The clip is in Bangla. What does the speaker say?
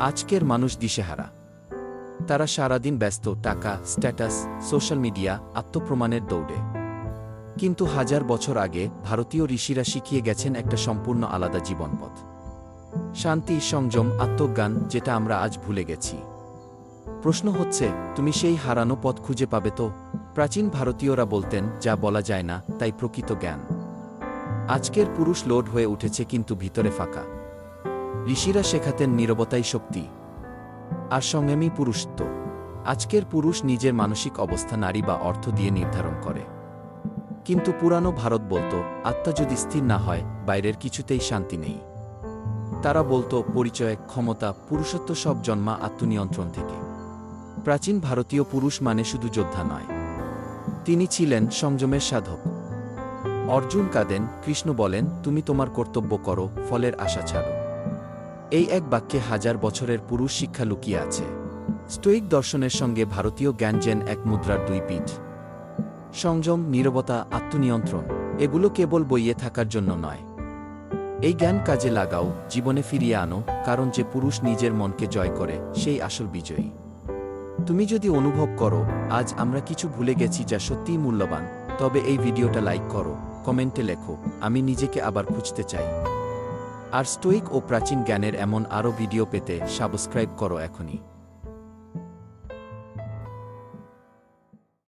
আজকের মানুষ দিশেহারা। তারা সারাদিন ব্যস্ত, টাকা স্ট্যাটাস সোশ্যাল মিডিয়া আত্মপ্রমাণের দৌড়ে। কিন্তু হাজার বছর আগে ভারতীয় ঋষিরা শিখিয়ে গেছেন একটা সম্পূর্ণ আলাদা জীবনপথ। শান্তি, সংযম, আত্মজ্ঞান, যেটা আমরা আজ ভুলে গেছি। প্রশ্ন হচ্ছে, তুমি সেই হারানো পথ খুঁজে পাবে তো? প্রাচীন ভারতীয়রা বলতেন, যা বলা যায় না, তাই প্রকৃত জ্ঞান। আজকের পুরুষ লোড হয়ে উঠেছে কিন্তু ভিতরে ফাঁকা। ঋষিরা শেখাতেন নীরবতাই শক্তি। আর সংযমী পুরুষত্ব। আজকের পুরুষ নিজের মানসিক অবস্থা নারী বা অর্থ দিয়ে নির্ধারণ করে। কিন্তু পুরানো ভারত বলতো, আত্মা যদি স্থির না হয়, বাইরের কিছুতেই শান্তি নেই। তারা বলতো, পরিচয়, ক্ষমতা, পুরুষত্ব সব জন্মা আত্মনিয়ন্ত্রণ থেকে। প্রাচীন ভারতীয় পুরুষ মানে শুধু যোদ্ধা নয়। তিনি ছিলেন সংযমের সাধক। অর্জুন কাঁদেন, কৃষ্ণ বলেন, তুমি তোমার কর্তব্য করো, ফলের আশা ছাড়ো। এই এক বাক্যে হাজার বছরের পুরুষ শিক্ষা লুকিয়ে আছে। স্টোইক দর্শনের সঙ্গে ভারতীয় জ্ঞানজেন এক মুদ্রার দুই পিঠ। সংযম, নীরবতা, আত্মনিয়ন্ত্রণ, এগুলো কেবল বইয়ে থাকার জন্য নয়। এই জ্ঞান কাজে লাগাও, জীবনে ফিরিয়ে আনো, কারণ যে পুরুষ নিজের মনকে জয় করে, সেই আসল বিজয়ী। তুমি যদি অনুভব করো, আজ আমরা কিছু ভুলে গেছি যা সত্যিই মূল্যবান, তবে এই ভিডিওটা লাইক করো, কমেন্টে লেখো, আমি নিজেকে আবার খুঁজতে চাই। আর স্টোইক ও প্রাচীন জ্ঞানের এমন আরও ভিডিও পেতে সাবস্ক্রাইব করো এখনই।